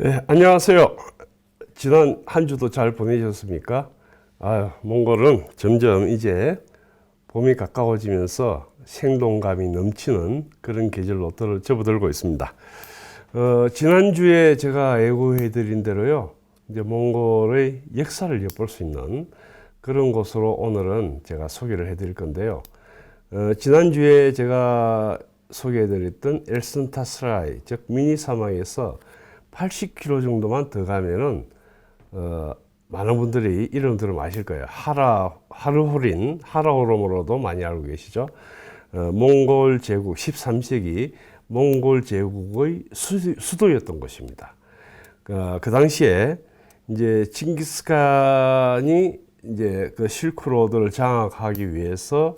네, 안녕하세요. 지난 한 주도 잘 보내셨습니까? 아유, 몽골은 점점 이제 봄이 가까워지면서 생동감이 넘치는 그런 계절로 들, 접어들고 있습니다. 어, 지난주에 제가 예고해드린 대로요, 이제 몽골의 역사를 엿볼 수 있는 그런 곳으로 오늘은 제가 소개를 해드릴 건데요. 어, 지난주에 제가 소개해드렸던 엘슨타스라이, 즉 미니 사막에서 80km 정도만 더 가면은 어, 많은 분들이 이름 들으면 아실 거예요. 하라 하르호린 하라호롬으로도 많이 알고 계시죠. 어, 몽골 제국 13세기 몽골 제국의 수, 도였던 곳입니다. 어, 그 당시에 이제 징기스칸이 이제 그 실크로드를 장악하기 위해서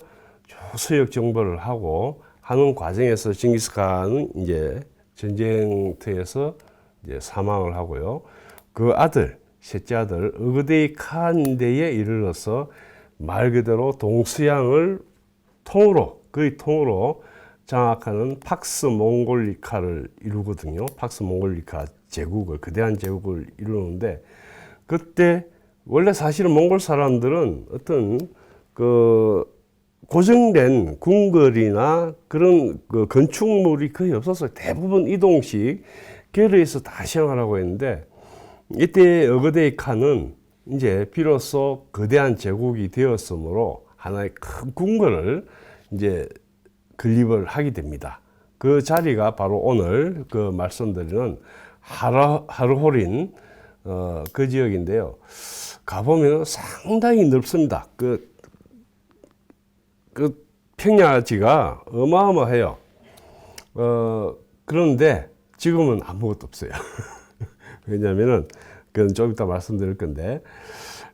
서역 정벌을 하고 하는 과정에서 징기스칸은 이제 전쟁터에서 이제 사망을 하고요. 그 아들, 셋째 아들 어그데이 칸데에 이르러서 말 그대로 동서양을 통으로 거의 통으로 장악하는 팍스 몽골리카를 이루거든요. 팍스 몽골리카 제국을 거대한 제국을 이루는데 그때 원래 사실은 몽골 사람들은 어떤 그 고정된 궁궐이나 그런 그 건축물이 거의 없었어요. 대부분 이동식 결의해서 다 시행하라고 했는데 이때 어거데이 칸은 이제 비로소 거대한 제국이 되었으므로 하나의 큰 궁궐을 이제 건립을 하게 됩니다. 그 자리가 바로 오늘 그 말씀드리는 하라, 하르호린 어, 그 지역인데요. 가보면 상당히 넓습니다. 그, 그 평야지가 어마어마해요. 어, 그런데 지금은 아무것도 없어요. 왜냐면은 그건 좀 이따 말씀드릴 건데.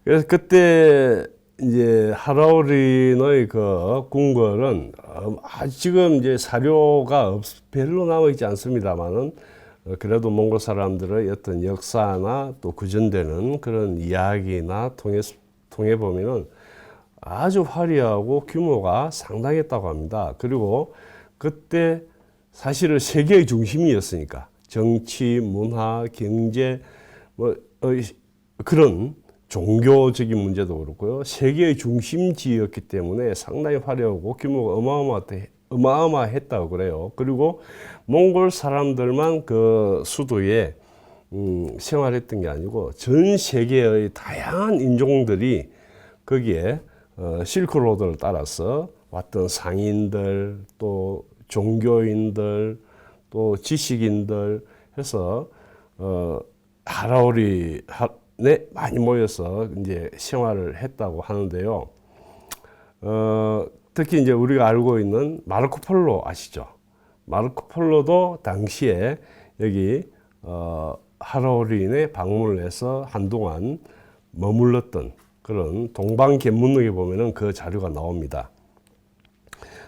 그래서 그때 이제 하라오린의 그 궁궐은 어, 아, 지금 이제 사료가 없, 별로 남아 있지 않습니다만은 어, 그래도 몽골 사람들의 어떤 역사나 또 구전되는 그런 이야기나 통해 통해 보면은 아주 화려하고 규모가 상당했다고 합니다. 그리고 그때 사실은 세계의 중심이었으니까 정치, 문화, 경제 뭐 어, 그런 종교적인 문제도 그렇고요. 세계의 중심지였기 때문에 상당히 화려하고 규모가 어마어마했, 어마어마했다고 그래요. 그리고 몽골 사람들만 그 수도에 음, 생활했던 게 아니고 전 세계의 다양한 인종들이 거기에 어, 실크로드를 따라서 왔던 상인들 또 종교인들 또 지식인들 해서 어, 하라오리에 많이 모여서 이제 생활을 했다고 하는데요. 어, 특히 이제 우리가 알고 있는 마르코 폴로 아시죠? 마르코 폴로도 당시에 여기 어, 하라오린에 방문을 해서 한동안 머물렀던 그런 동방견문록에 보면은 그 자료가 나옵니다.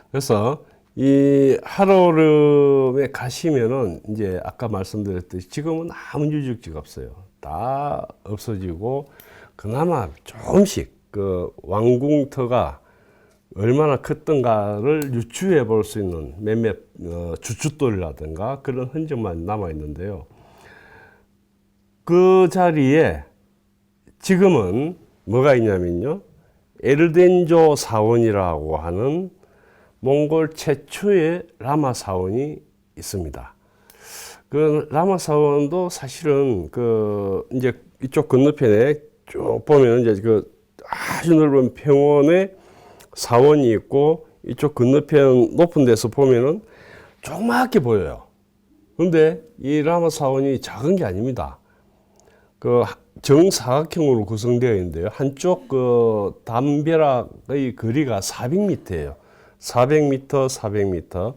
그래서 이 하로름에 가시면은 이제 아까 말씀드렸듯이 지금은 아무 유적지가 없어요. 다 없어지고 그나마 조금씩 그 왕궁터가 얼마나 컸던가를 유추해 볼 수 있는 몇몇 어, 주춧돌이라든가 그런 흔적만 남아 있는데요. 그 자리에 지금은 뭐가 있냐면요. 에르덴조 사원이라고 하는 몽골 최초의 라마 사원이 있습니다. 그 라마 사원도 사실은 그 이제 이쪽 건너편에 쭉 보면 이제 그 아주 넓은 평원에 사원이 있고 이쪽 건너편 높은 데서 보면은 조그맣게 보여요. 그런데 이 라마 사원이 작은 게 아닙니다. 그 정사각형으로 구성되어 있는데요. 한쪽 그 담벼락의 거리가 400m예요. 400m, 400m.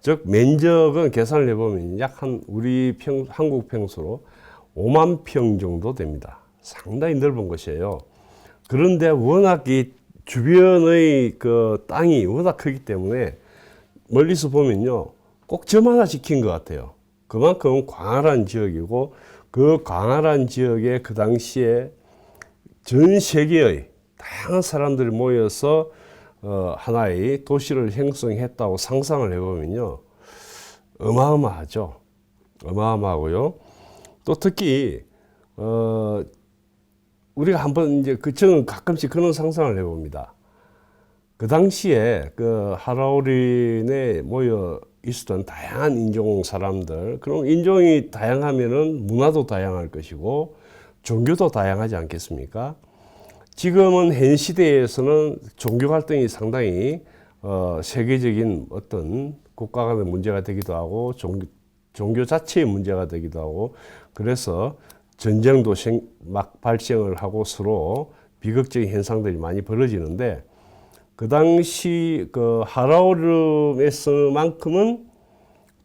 즉 면적은 계산을 해보면 약 한 우리 평, 한국 평수로 5만 평 정도 됩니다. 상당히 넓은 곳이에요. 그런데 워낙 이 주변의 그 땅이 워낙 크기 때문에 멀리서 보면요. 꼭점 하나 지킨 것 같아요. 그만큼 광활한 지역이고 그 광활한 지역에 그 당시에 전 세계의 다양한 사람들이 모여서 어, 하나의 도시를 형성했다고 상상을 해보면요. 어마어마하죠. 어마어마하고요. 또 특히 어 우리가 한번 이제 그 저는 가끔씩 그런 상상을 해봅니다. 그 당시에 그 하라오린에 모여 있었던 다양한 인종 사람들, 그럼 인종이 다양하면은 문화도 다양할 것이고 종교도 다양하지 않겠습니까? 지금은 현 시대에서는 종교 갈등이 상당히 어, 세계적인 어떤 국가 간의 문제가 되기도 하고 종교, 종교 자체의 문제가 되기도 하고 그래서 전쟁도 생, 막 발생을 하고 서로 비극적인 현상들이 많이 벌어지는데 그 당시 그 하라오름에서만큼은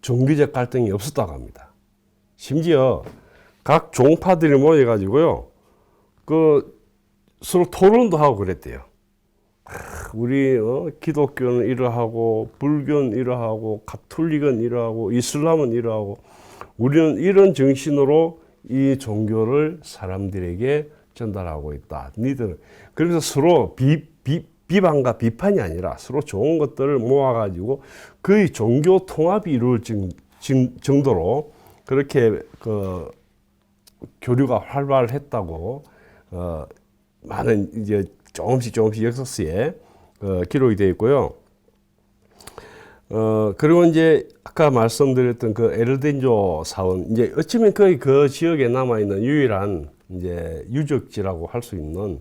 종교적 갈등이 없었다고 합니다. 심지어 각 종파들이 모여가지고요, 그 서로 토론도 하고 그랬대요. 아, 우리 어, 기독교는 이러하고 불교는 이러하고 가톨릭은 이러하고 이슬람은 이러하고 우리는 이런 정신으로 이 종교를 사람들에게 전달하고 있다. 니들 그래서 서로 비, 비, 비방과 비판이 아니라 서로 좋은 것들을 모아가지고 거의 종교 통합이 정- 정도로 그렇게 그 교류가 활발했다고 어, 많은 이제 조금씩 조금씩 역사서에 어, 기록이 되어 있고요. 어, 그리고 이제 아까 말씀드렸던 그 에르덴조 사원, 이제 어쩌면 거의 그 지역에 남아있는 유일한 이제 유적지라고 할 수 있는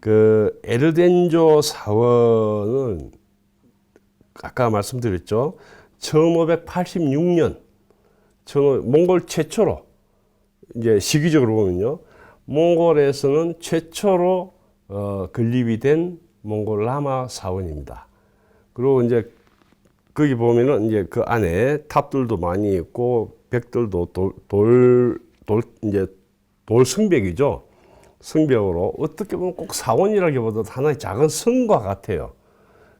그 에르덴조 사원은 아까 말씀드렸죠. 1586년, 몽골 최초로 이제 시기적으로 보면요. 몽골에서는 최초로 어, 건립이 된 몽골 라마 사원입니다. 그리고 이제 거기 보면은 이제 그 안에 탑들도 많이 있고 벽들도 돌, 돌, 돌 이제 돌 성벽이죠. 성벽으로 어떻게 보면 꼭 사원이라기보다 하나의 작은 성과 같아요.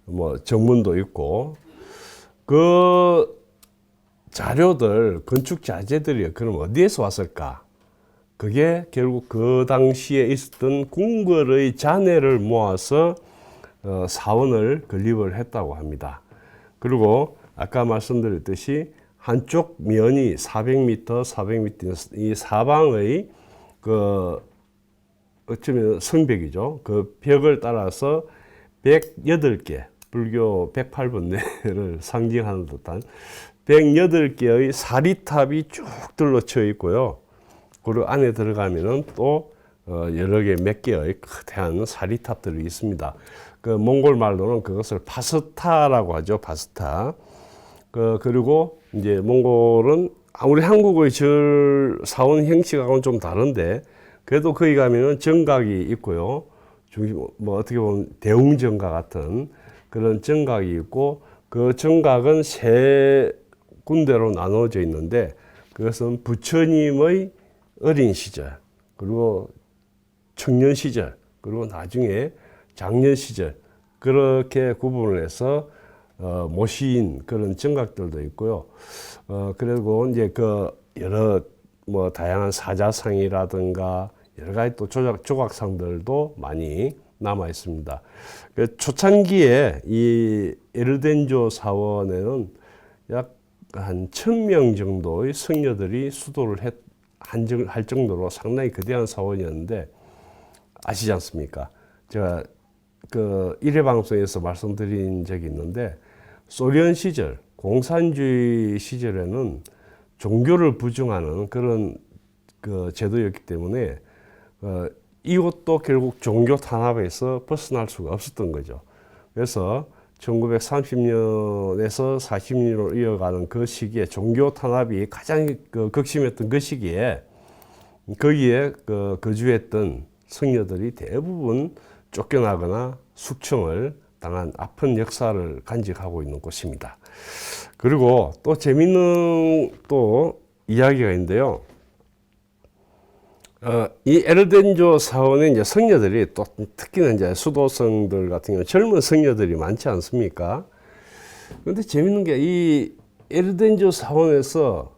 뭐 정문도 있고 그 자료들 건축 자재들이 그럼 어디에서 왔을까? 그게 결국 그 당시에 있었던 궁궐의 잔해를 모아서 어, 사원을 건립을 했다고 합니다. 그리고 아까 말씀드렸듯이 한쪽 면이 400m, 400m 이 사방의 그 어쩌면 성벽이죠. 그 벽을 따라서 108개, 불교 108번뇌를 상징하는 듯한 108개의 사리탑이 쭉 둘러쳐 있고요. 그리고 안에 들어가면은 또 어, 여러 개 몇 개의 거대한 사리탑들이 있습니다. 그 몽골 말로는 그것을 파스타라고 하죠. 파스타. 그 그리고 이제 몽골은 아무리 한국의 절 사원 형식하고는 좀 다른데 그래도 거기 가면은 정각이 있고요. 중심 뭐 어떻게 보면 대웅 정각 같은 그런 정각이 있고 그 정각은 세 군데로 나눠져 있는데 그것은 부처님의 어린 시절 그리고 청년 시절 그리고 나중에 장년 시절 그렇게 구분을 해서 어, 모신 그런 정각들도 있고요. 어, 그리고 이제 그 여러 뭐 다양한 사자상이라든가 여러 가지 또 조각, 조각상들도 많이 남아 있습니다. 그 초창기에 이 에르덴조 사원에는 약 한 천 명 정도의 성녀들이 수도를 했, 한 정- 할 정도로 상당히 거대한 사원이었는데 아시지 않습니까? 제가 그 일회 방송에서 말씀드린 적이 있는데 소련 시절 공산주의 시절에는 종교를 부정하는 그런 그 제도였기 때문에 어, 이것도 결국 종교 탄압에서 벗어날 수가 없었던 거죠. 그래서 1930년에서 40년으로 이어가는 그 시기에 종교 탄압이 가장 그 극심했던 그 시기에 거기에 그 거주했던 성녀들이 대부분 쫓겨나거나 숙청을 당한 아픈 역사를 간직하고 있는 곳입니다. 그리고 또 재밌는 또 이야기가 있는데요. 어, 이 에르덴조 사원의 이제 성녀들이 또 특히나 이제 수도성들 같은 경우 젊은 성녀들이 많지 않습니까? 그런데 재밌는 게 이 에르덴조 사원에서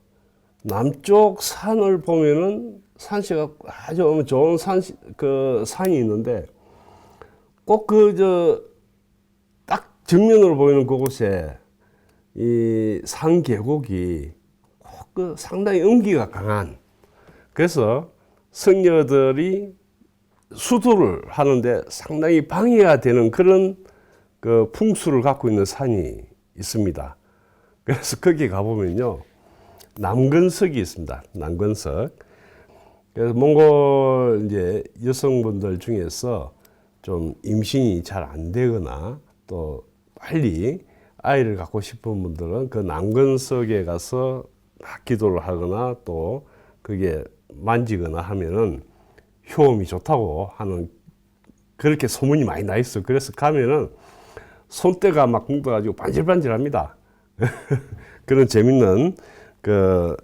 남쪽 산을 보면은 산세가 아주 좋은 산, 그 산이 있는데 꼭 그 저 딱 정면으로 보이는 그곳에 이 산 계곡이 꼭 그 상당히 음기가 강한 그래서 성녀들이 수도를 하는데 상당히 방해가 되는 그런 그 풍수를 갖고 있는 산이 있습니다. 그래서 거기 가보면요. 남근석이 있습니다. 남근석. 그래서 몽골 이제 여성분들 중에서 좀 임신이 잘 안 되거나 또 빨리 아이를 갖고 싶은 분들은 그 남근석에 가서 막 기도를 하거나 또 그게 만지거나 하면은 효험이 좋다고 하는 그렇게 소문이 많이 나 있어. 그래서 가면은 손때가 막 뭉쳐가지고 반질반질합니다. 그런 재밌는 그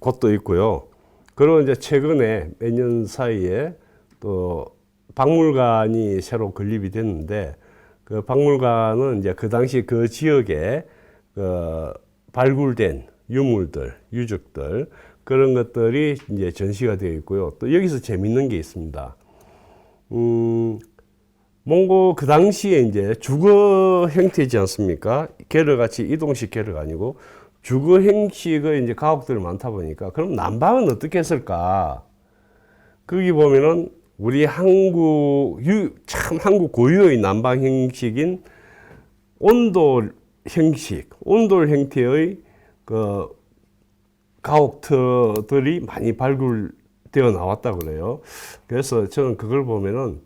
곳도 있고요. 그리고 이제 최근에 몇 년 사이에 또 박물관이 새로 건립이 됐는데 그 박물관은 이제 그 당시 그 지역에 그 발굴된 유물들, 유적들 그런 것들이 이제 전시가 되어 있고요. 또 여기서 재밌는 게 있습니다. 음, 몽고 그 당시에 이제 주거 형태지 않습니까? 게르같이 이동식 게르가 아니고 주거 형식의 이제 가옥들이 많다 보니까 그럼 난방은 어떻게 했을까? 거기 보면은 우리 한국 유, 참 한국 고유의 난방 형식인 온도 형식, 온돌 형태의 그 가옥터들이 많이 발굴되어 나왔다 그래요. 그래서 저는 그걸 보면은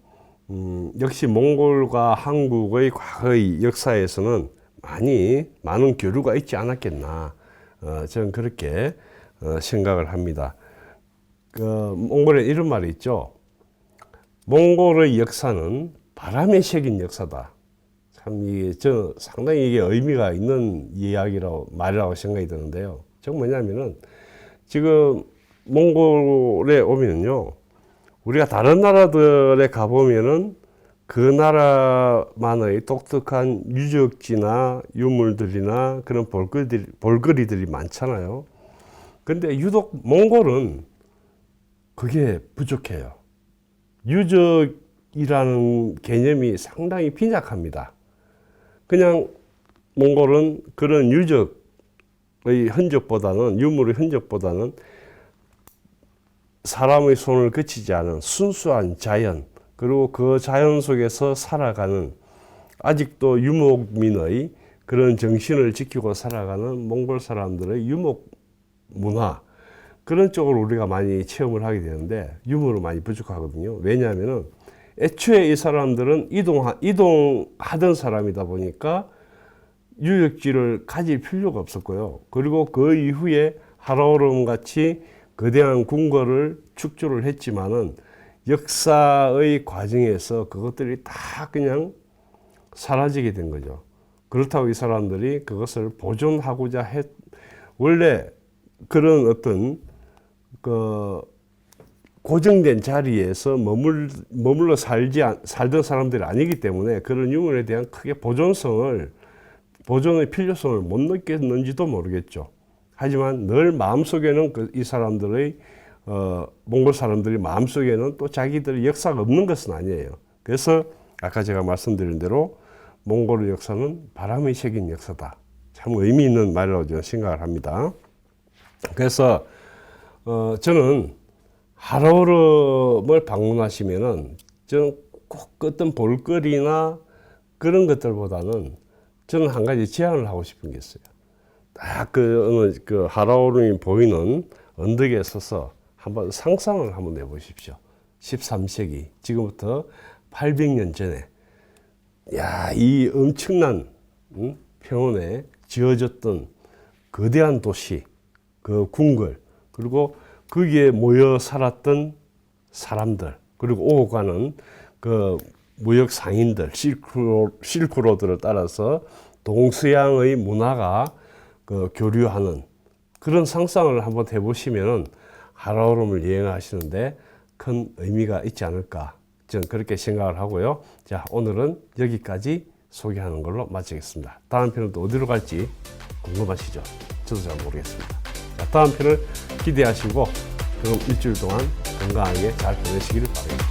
음, 역시 몽골과 한국의 과거의 역사에서는 많이 많은 교류가 있지 않았겠나. 어, 저는 그렇게 어, 생각을 합니다. 그 몽골에 이런 말이 있죠. 몽골의 역사는 바람에 새긴 역사다. 참 이게 저 상당히 이게 의미가 있는 이야기라고 말이라고 생각이 드는데요. 저 뭐냐면은 지금 몽골에 오면요. 우리가 다른 나라들에 가보면은 그 나라만의 독특한 유적지나 유물들이나 그런 볼거리들, 볼거리들이 많잖아요. 근데 유독 몽골은 그게 부족해요. 유적이라는 개념이 상당히 빈약합니다. 그냥 몽골은 그런 유적의 흔적보다는 유물의 흔적보다는 사람의 손을 거치지 않은 순수한 자연 그리고 그 자연 속에서 살아가는 아직도 유목민의 그런 정신을 지키고 살아가는 몽골 사람들의 유목 문화 그런 쪽을 우리가 많이 체험을 하게 되는데 유머를 많이 부족하거든요. 왜냐하면은 애초에 이 사람들은 이동 이동하던 사람이다 보니까 유적지를 가질 필요가 없었고요. 그리고 그 이후에 하라오름 같이 거대한 궁궐을 축조를 했지만은 역사의 과정에서 그것들이 다 그냥 사라지게 된 거죠. 그렇다고 이 사람들이 그것을 보존하고자 했, 원래 그런 어떤 그 고정된 자리에서 머물, 머물러 살지, 않- 살던 사람들이 아니기 때문에 그런 유물에 대한 크게 보존성을, 보존의 필요성을 못 느꼈는지도 모르겠죠. 하지만 늘 마음속에는 그, 이 사람들의, 어, 몽골 사람들이 마음속에는 또 자기들의 역사가 없는 것은 아니에요. 그래서 아까 제가 말씀드린 대로 몽골의 역사는 바람이 새긴 역사다. 참 의미 있는 말이라고 저는 생각을 합니다. 그래서 어, 저는 하라오름을 방문하시면은 저는 꼭 어떤 볼거리나 그런 것들보다는 저는 한 가지 제안을 하고 싶은 게 있어요. 딱 그 어느 그 하라오름이 보이는 언덕에 서서 한번 상상을 한번 해보십시오. 13세기 지금부터 800년 전에 야, 이 엄청난 응? 평원에 지어졌던 거대한 도시, 그 궁궐, 그리고 거기에 모여 살았던 사람들, 그리고 오고 가는 그 무역 상인들, 실크로, 실크로드를 따라서 동서양의 문화가 그 교류하는 그런 상상을 한번 해보시면은 하라오름을 여행하시는데 큰 의미가 있지 않을까. 저는 그렇게 생각을 하고요. 자, 오늘은 여기까지 소개하는 걸로 마치겠습니다. 다음 편은 또 어디로 갈지 궁금하시죠? 저도 잘 모르겠습니다. 자, 다음 편을 기대하시고 그럼 일주일 동안 건강하게 잘 보내시기를 바라겠습니다.